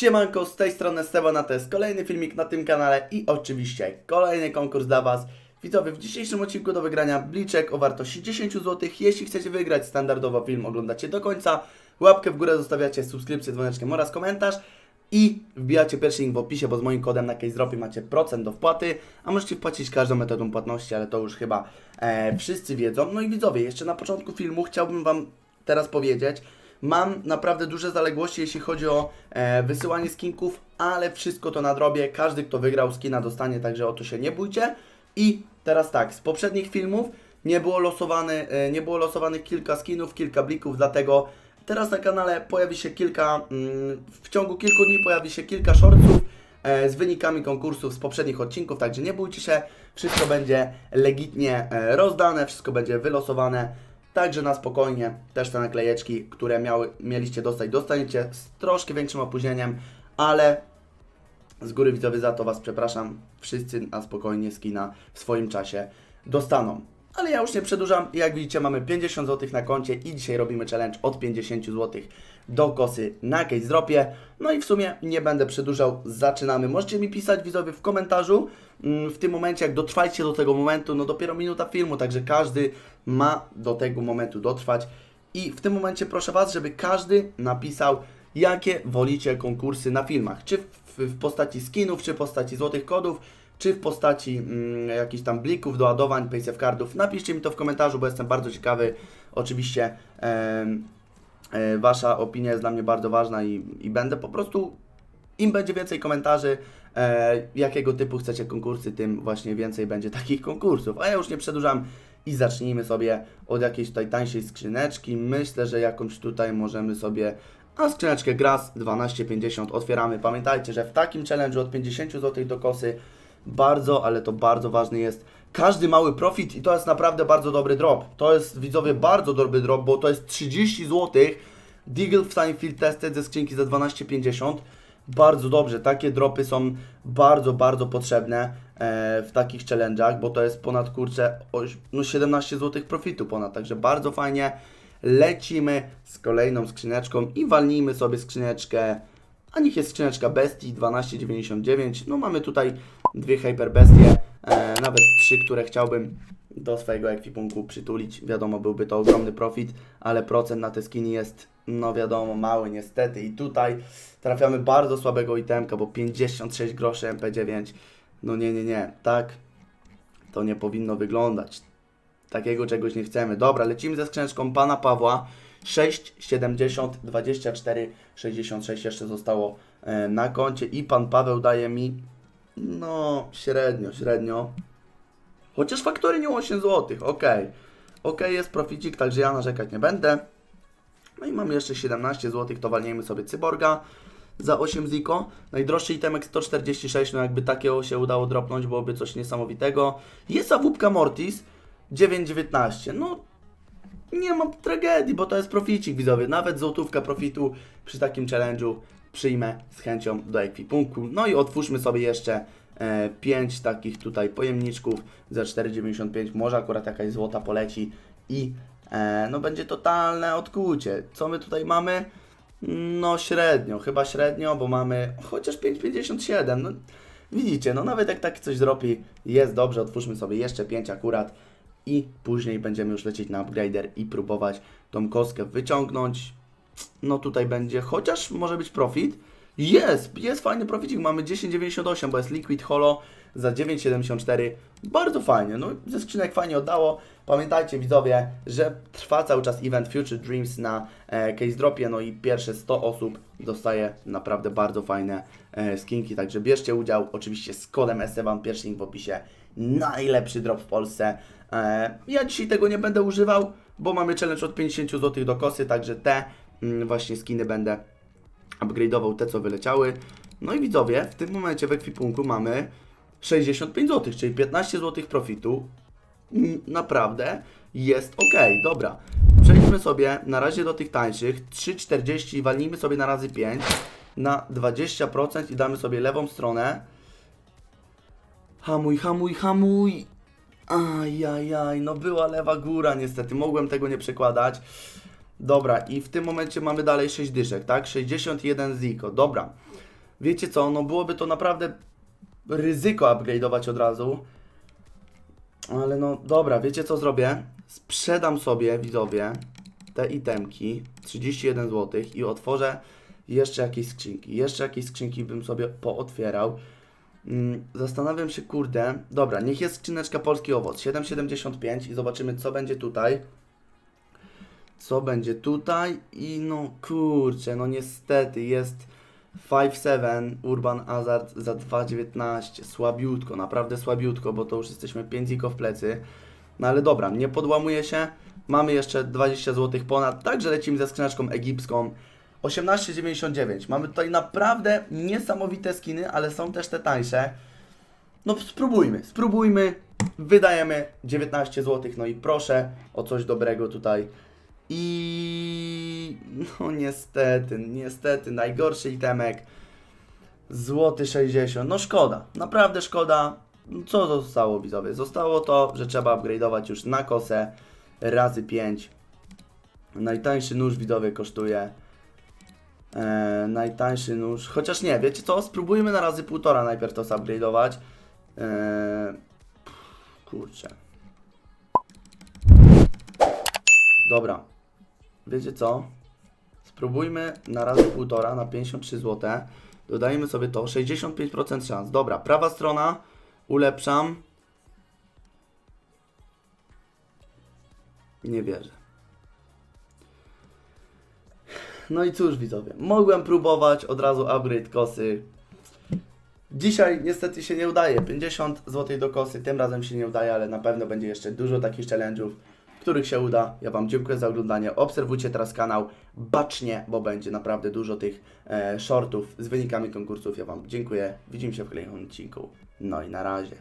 Siemanko, z tej strony Esteban, a to jest kolejny filmik na tym kanale i oczywiście kolejny konkurs dla Was. Widzowie, w dzisiejszym odcinku do wygrania bliczek o wartości 10 zł. Jeśli chcecie wygrać standardowo film, oglądacie do końca. Łapkę w górę zostawiacie, subskrypcję, dzwoneczkiem oraz komentarz. I wbijacie pierwszy link w opisie, bo z moim kodem na CaseDropie macie procent do wpłaty, a możecie wpłacić każdą metodą płatności, ale to już chyba e, wszyscy wiedzą. No i widzowie, jeszcze na początku filmu chciałbym Wam teraz powiedzieć, Mam naprawdę duże zaległości, jeśli chodzi o e, wysyłanie skinków, ale wszystko to nadrobię. Każdy, kto wygrał skina, dostanie, także o to się nie bójcie. I teraz tak, z poprzednich filmów nie było, losowany, e, nie było losowanych kilka skinów, kilka blików, dlatego teraz na kanale pojawi się kilka, mm, w ciągu kilku dni pojawi się kilka shortów e, z wynikami konkursów z poprzednich odcinków, także nie bójcie się, wszystko będzie legitnie e, rozdane, wszystko będzie wylosowane. Także na spokojnie też te naklejeczki, które miały, mieliście dostać, dostaniecie z troszkę większym opóźnieniem, ale z góry widzowie za to Was przepraszam. Wszyscy na spokojnie skina w swoim czasie dostaną. Ale ja już nie przedłużam. Jak widzicie, mamy 50 zł na koncie i dzisiaj robimy challenge od 50 zł do kosy na case dropie. No i w sumie nie będę przedłużał. Zaczynamy. Możecie mi pisać widzowie w komentarzu. mm, W tym momencie, jak dotrwajcie do tego momentu, no dopiero minuta filmu, także każdy ma do tego momentu dotrwać. I w tym momencie proszę Was, żeby każdy napisał, jakie wolicie konkursy na filmach. Czy w, w postaci skinów, czy w postaci złotych kodów, czy w postaci mm, jakichś tam blików, doładowań, paysafe cardów. Napiszcie mi to w komentarzu, bo jestem bardzo ciekawy. Oczywiście em, e, Wasza opinia jest dla mnie bardzo ważna i, i będę po prostu im będzie więcej komentarzy, e, jakiego typu chcecie konkursy, tym właśnie więcej będzie takich konkursów. A ja już nie przedłużam i zacznijmy sobie od jakiejś tutaj tańszej skrzyneczki. Myślę, że jakąś tutaj możemy sobie. A skrzyneczkę Gras 12,50 otwieramy. Pamiętajcie, że w takim challenge'u od 50 zł do kosy bardzo, ale to bardzo ważny jest każdy mały profit i to jest naprawdę bardzo dobry drop. To jest widzowie bardzo dobry drop, bo to jest 30 zł. Deagle w stanie field tested ze skrzynki za 12,50 bardzo dobrze. Takie dropy są bardzo, bardzo potrzebne e, w takich challenge'ach, bo to jest ponad kurczę no 17 zł profitu ponad, także bardzo fajnie. Lecimy z kolejną skrzyneczką i walnijmy sobie skrzyneczkę. A niech jest skrzyneczka Bestii 12,99. No mamy tutaj dwie Hyper Bestie, e, nawet trzy, które chciałbym do swojego ekwipunku przytulić. Wiadomo, byłby to ogromny profit, ale procent na te skiny jest, no wiadomo, mały niestety. I tutaj trafiamy bardzo słabego itemka, bo 56 groszy MP9. No nie, nie, nie, tak to nie powinno wyglądać. Takiego czegoś nie chcemy. Dobra, lecimy ze skrzyneczką pana Pawła. 6, 70, 24, 66 jeszcze zostało e, na koncie i pan Paweł daje mi no średnio, średnio. Chociaż faktory nie 8 zł, ok. Ok, jest proficik, także ja narzekać nie będę. No i mamy jeszcze 17 zł, to walniemy sobie cyborga za 8 ziko. Najdroższy itemek 146, no jakby takiego się udało dropnąć, byłoby coś niesamowitego. Jest awupka Mortis 9,19. No nie mam tragedii, bo to jest proficik widzowie. Nawet złotówka profitu przy takim challenge'u przyjmę z chęcią do ekwipunku. No i otwórzmy sobie jeszcze 5 takich tutaj pojemniczków za 4,95. Może akurat jakaś złota poleci i e, no będzie totalne odkucie. Co my tutaj mamy? No średnio, chyba średnio, bo mamy chociaż 5,57. No, widzicie, no nawet jak tak coś zrobi, jest dobrze. Otwórzmy sobie jeszcze 5 akurat i później będziemy już lecieć na upgrader i próbować tą kostkę wyciągnąć. No tutaj będzie, chociaż może być profit. Jest, jest fajny proficik, mamy 10,98, bo jest Liquid Holo za 9,74. Bardzo fajnie, no ze skrzynek fajnie oddało. Pamiętajcie widzowie, że trwa cały czas event Future Dreams na e, Case Dropie, no i pierwsze 100 osób dostaje naprawdę bardzo fajne e, skinki, także bierzcie udział, oczywiście z kodem Esteban, pierwszy link w opisie, najlepszy drop w Polsce. E, ja dzisiaj tego nie będę używał, bo mamy challenge od 50 zł do kosy, także te właśnie skiny będę upgrade'ował te, co wyleciały. No i widzowie, w tym momencie w ekwipunku mamy 65 zł, czyli 15 zł profitu. Mm, Naprawdę jest ok, dobra. Przejdźmy sobie na razie do tych tańszych. 3,40 walnijmy sobie na razy 5 na 20% i damy sobie lewą stronę. Hamuj, hamuj, hamuj. Ajajaj, no była lewa góra niestety, mogłem tego nie przekładać. Dobra, i w tym momencie mamy dalej 6 dyszek, tak? 61 ziko, dobra. wiecie co, no byłoby to naprawdę ryzyko upgrade'ować od razu. Ale no dobra, wiecie co zrobię? Sprzedam sobie, widzowie, te itemki, 31 zł i otworzę jeszcze jakieś skrzynki. Jeszcze jakieś skrzynki bym sobie pootwierał. Mm, Zastanawiam się, kurde. Dobra, niech jest skrzyneczka polski owoc 7,75 i zobaczymy, co będzie tutaj. Co będzie tutaj? I no kurczę, no niestety jest 5-7 Urban Hazard za 2,19. Słabiutko, naprawdę słabiutko, bo to już jesteśmy 5 ziko w plecy. No ale dobra, nie podłamuje się. Mamy jeszcze 20 zł ponad, także lecimy ze skrzyneczką egipską. 18,99. Mamy tutaj naprawdę niesamowite skiny, ale są też te tańsze. No spróbujmy, spróbujmy. Wydajemy 19 zł, no i proszę o coś dobrego tutaj. I no niestety, niestety, najgorszy itemek. Złoty 60. No szkoda, naprawdę szkoda. Co zostało widzowie? Zostało to, że trzeba upgrade'ować już na kosę razy 5. Najtańszy nóż widzowie kosztuje e, najtańszy nóż. Chociaż nie, wiecie co? Spróbujmy na razy półtora najpierw to upgrade'ować. E, kurczę. Dobra. Wiecie co? Spróbujmy na razy półtora na 53 zł. Dodajmy sobie to 65% szans. Dobra, prawa strona ulepszam. Nie wierzę. No i cóż widzowie, mogłem próbować od razu upgrade kosy. Dzisiaj niestety się nie udaje. 50 zł do kosy, tym razem się nie udaje, ale na pewno będzie jeszcze dużo takich challenge'ów, których się uda. Ja Wam dziękuję za oglądanie. Obserwujcie teraz kanał bacznie, bo będzie naprawdę dużo tych e, shortów z wynikami konkursów. Ja Wam dziękuję. Widzimy się w kolejnym odcinku. No i na razie.